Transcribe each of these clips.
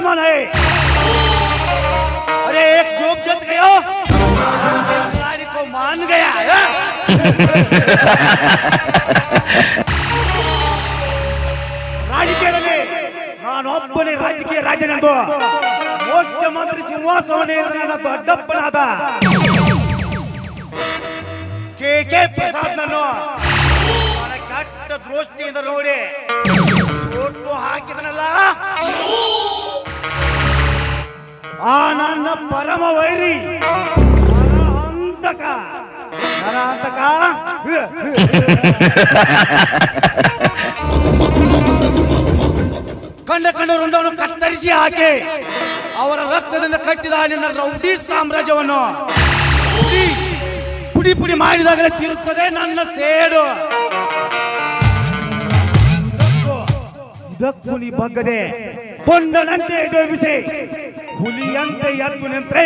रेंगल समान है अरे एक जोब जत गया सारी को मान गया है? ರಾಜಕೀಯದಲ್ಲಿ ನಾನೊಬ್ಬನೇ ರಾಜಕೀಯ ರಾಜನೆಂದು ಮುಖ್ಯಮಂತ್ರಿ ಸಿಂಹಾಸನ ನನ್ನ ದೊಡ್ಡಪ್ಪನಾದ ಕೆ ಕೆ ಪ್ರಸಾದ್ ನನ್ನ ನನ್ನ ಕೆಟ್ಟ ದೃಷ್ಟಿಯಿಂದ ನೋಡಿ ಒಟ್ಟು ಹಾಕಿದನಲ್ಲ ಆ ನನ್ನ ಪರಮ ವೈರಿ. ನರಹಂತಕ ನರಹಂತಕ ಕಂಡ ರುಂಡವನ್ನು ಕತ್ತರಿಸಿ ಹಾಕಿ. ಅವರ ರಕ್ತದಿಂದ ಕಟ್ಟಿದ ನಿನ್ನ ರೌಡಿ ಸಾಮ್ರಾಜ್ಯವನ್ನು. ಪುಡಿ ಪುಡಿ ಮಾಡಿದಾಗಲೇ ತಿರುತ್ತದೆ ನನ್ನ ಸೇಡು. ಇದಕ್ಕೂ ನೀ ಬಗ್ಗದೆ ಕೊಂಡನಂತೆ ಎದುರಿಸಿ ಹುಲಿಯಂತೆ ಎದ್ದು ನಿಂತ್ರೆ.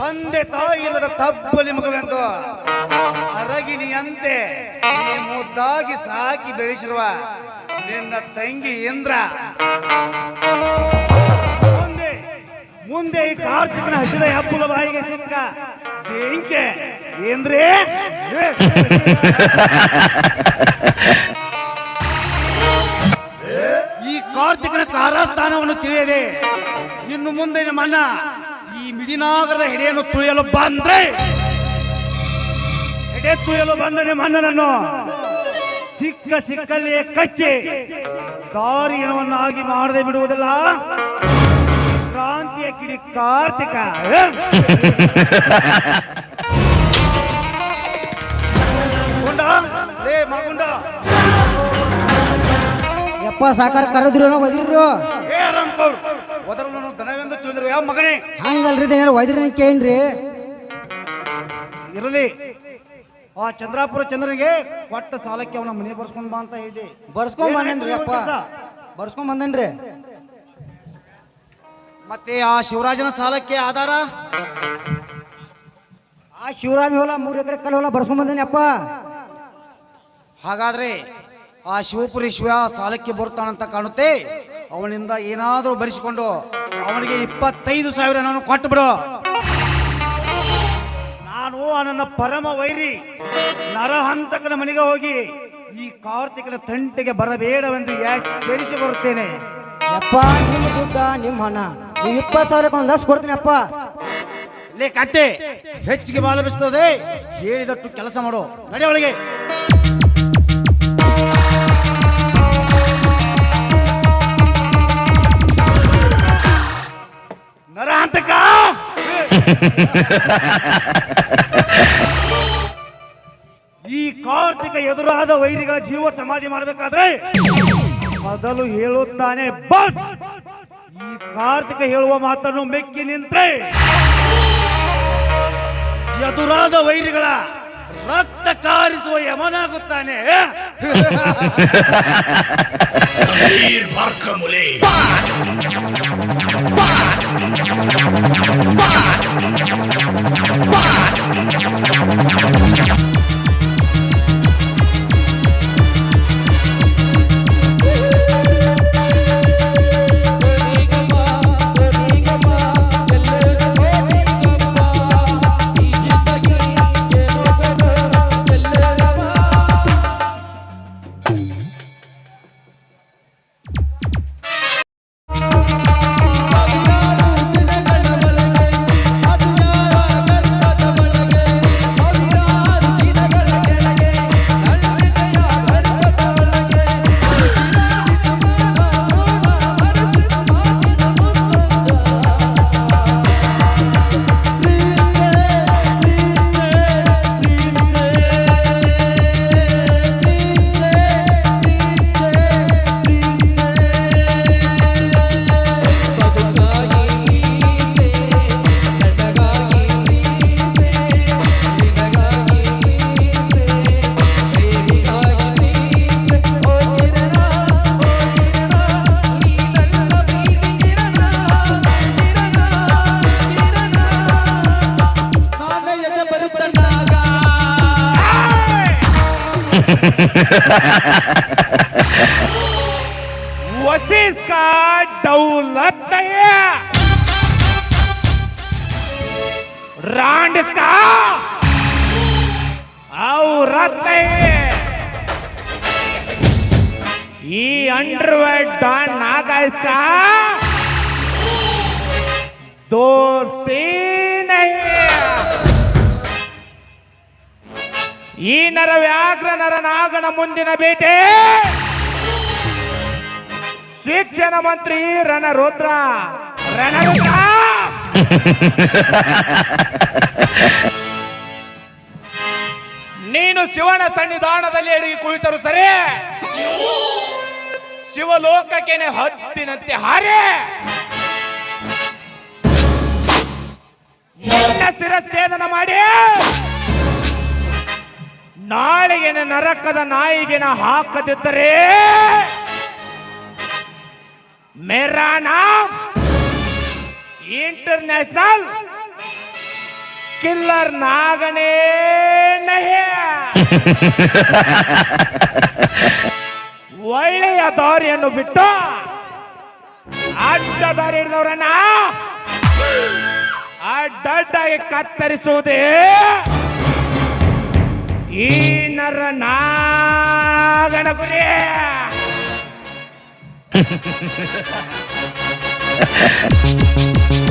ತಂದೆ ತಾಯಿ ಇಲ್ಲದ ತಬ್ಬಲಿ ಮಗುವೆಂದು ಅರಗಿನಿಯಂತೆ ಮುದ್ದಾಗಿ ಸಾಕಿ ಬೆಳೆಸಿರುವ ನಿನ್ನ ತಂಗಿ ಇಂದ್ರ. ಮುಂದೆ ಮುಂದೆ ಈ ಕಾರ್ತಿಕನ ಹಸಿದ ಹಬ್ಬುಲ ಬಾಯಿಗೆ ಸಿಕ್ಕ ಜಿಂಕೆ. ಏನ್ರಿ? ತಿಳಿಯದೆ ಇನ್ನು ಮುಂದೆ ನಿಮ್ಮನ್ನ ಈ ಮಿಡಿನಾಗರದ ಹೆಡೆಯನ್ನು ತುಳಿಯಲು ಬಂದ್ರೆ, ಹೆಡೆ ತುಳಿಯಲು ಬಂದ ನಿಮ್ಮ ಅಣ್ಣನನ್ನು ಸಿಕ್ಕ ಸಿಕ್ಕಲ್ಲಿಯೇ ಕಚ್ಚಿ ದಾರಿಯನವನ್ನಾಗಿ ಮಾಡದೆ ಬಿಡುವುದಿಲ್ಲ? ಕ್ರಾಂತಿಯ ಕಿಡಿ ಕಾರ್ತಿಕ ಯಪ್ಪ ಸಾಕಾರ ಕರೆದ್ರು ಒದಿರ್ರು. ಏ ರಾಮ್ಕೌರ್ ಒದರನು ದನವೆಂದು ತಿಳಿದ್ರು. ಯಾವ ಮಗನೇ? ಹಂಗಲ್ರಿ ಏನಾರು ಒದಿರಿ ಕೇಳ್ರಿ. ಇರಲಿ. ಆ ಚಂದ್ರಾಪುರ ಚಂದ್ರನಿಗೆ ಕೊಟ್ಟ ಸಾಲಕ್ಕೆ ಅವನ ಮನೆ ಬರ್ಸ್ಕೊಂಡ್ ಬಾ ಅಂತ ಹೇಳಿ ಬರ್ಸ್ಕೊಂಡ್ ಬಂದೇನ್ರಿ ಅಪ್ಪ? ಬರ್ಸ್ಕೊಂಡ್ ಬಂದೇನ್ರಿ? ಮತ್ತೆ ಆ ಶಿವರಾಜನ ಸಾಲಕ್ಕೆ ಆಧಾರ? ಆ ಶಿವರಾಜ ಹೊಲ ಮೂರು ಎಕರೆ ಕಲ್ ಹೊಲ ಬರ್ಸ್ಕೊಂಡ್ ಬಂದೇನಿ ಅಪ್ಪ. ಹಾಗಾದ್ರೆ ಆ ಶಿವಪುರಿ ಶಿವ ಸಾಲಕ್ಕೆ ಬರ್ತಾನಂತ ಕಾಣುತ್ತೆ. ಅವನಿಂದ ಏನಾದರೂ ಬರೆಸಿಕೊಂಡು ಅವನಿಗೆ ಇಪ್ಪತ್ತೈದು ಸಾವಿರ ನಾನು ಕೊಟ್ಟು ಬಿಡು. ನಾನು ನನ್ನ ಪರಮ ವೈರಿ ನರಹಂತಕನ ಮನೆಗೆ ಹೋಗಿ ಈ ಕಾರ್ತಿಕನ ತಂಟೆಗೆ ಬರಬೇಡವೆಂದು ಎಚ್ಚರಿಸಿ ಬರುತ್ತೇನೆ. ಯಪ್ಪ ನಿಮ್ಮ ದುಡ್ಡ ನಿಮ್ಮ ಹಣ. ನೀವು ಇಪ್ಪತ್ತು ಸಾವಿರಕ್ಕೊಂದು ಲಕ್ಷ ಕೊಡ್ತೀನಿ ಅಪ್ಪ ಲೇ ಕಟ್ಟೆ ಹೆಚ್ಚಿಗೆ ಬಾಲ ಬಿಸ್ತದೆ. ಹೇಳಿದಟ್ಟು ಕೆಲಸ ಮಾಡು. ನಡೆ ಒಳಗೆ. ಈ ಕಾರ್ತಿಕ ಎದುರಾದ ವೈರಿಗಳ ಜೀವ ಸಮಾಧಿ ಮಾಡಬೇಕಾದ್ರೆ ಮೊದಲು ಹೇಳುತ್ತಾನೆ ಬಟ್ ಈ ಕಾರ್ತಿಕ ಹೇಳುವ ಮಾತನ್ನು ಮೆಕ್ಕಿ ನಿಂತ್ರೆ ಎದುರಾದ ವೈರಿಗಳ ರಕ್ತ ಕಾರಿಸುವ ಯಮನಾಗುತ್ತಾನೆ. ಸಮೀರ್. वसीस का दौलत नहीं है रांड इसका औरत नहीं है ಈ ಅಂಡರ್ವೇರ್ ಡಾನ್ ನಾಗ इसका दोस्ती ಈ ನರ ವ್ಯಾಘ್ರ ನರನಾಗನ ಮುಂದಿನ ಬೇಟೆ ಶಿಕ್ಷಣ ಮಂತ್ರಿ ರಣರುದ್ರ. ರಣರುದ್ರ! ನೀನು ಶಿವನ ಸನ್ನಿಧಾನದಲ್ಲಿ ಅಡಿಗೆ ಕುಳಿತರು ಸರಿ? ಶಿವಲೋಕಕ್ಕೆ ಹತ್ತಿನಂತೆ ಹಾರೆ? ಶಿರಚ್ಛೇದನ ಮಾಡಿ. ನಾಳೆಗಿನ ನರಕದ ನಾಯಿಗೆನ ಹಾಕದಿದ್ದರೆ ಮೇರಾ ನಾಮ್ ಇಂಟರ್ನ್ಯಾಷನಲ್ ಕಿಲ್ಲರ್ ನಾಗನೇ ನಹಿ. ಒಳ್ಳೆಯ ದಾರಿಯನ್ನು ಬಿಟ್ಟು ಅಡ್ಡ ದಾರಿ ಹಿಡಿದವರನ್ನ ಅಡ್ಡಡ್ಡಾಗಿ ಕತ್ತರಿಸುವುದೇ ಈ ನರ ನಾಗನ ಗುರಿ ಲವ್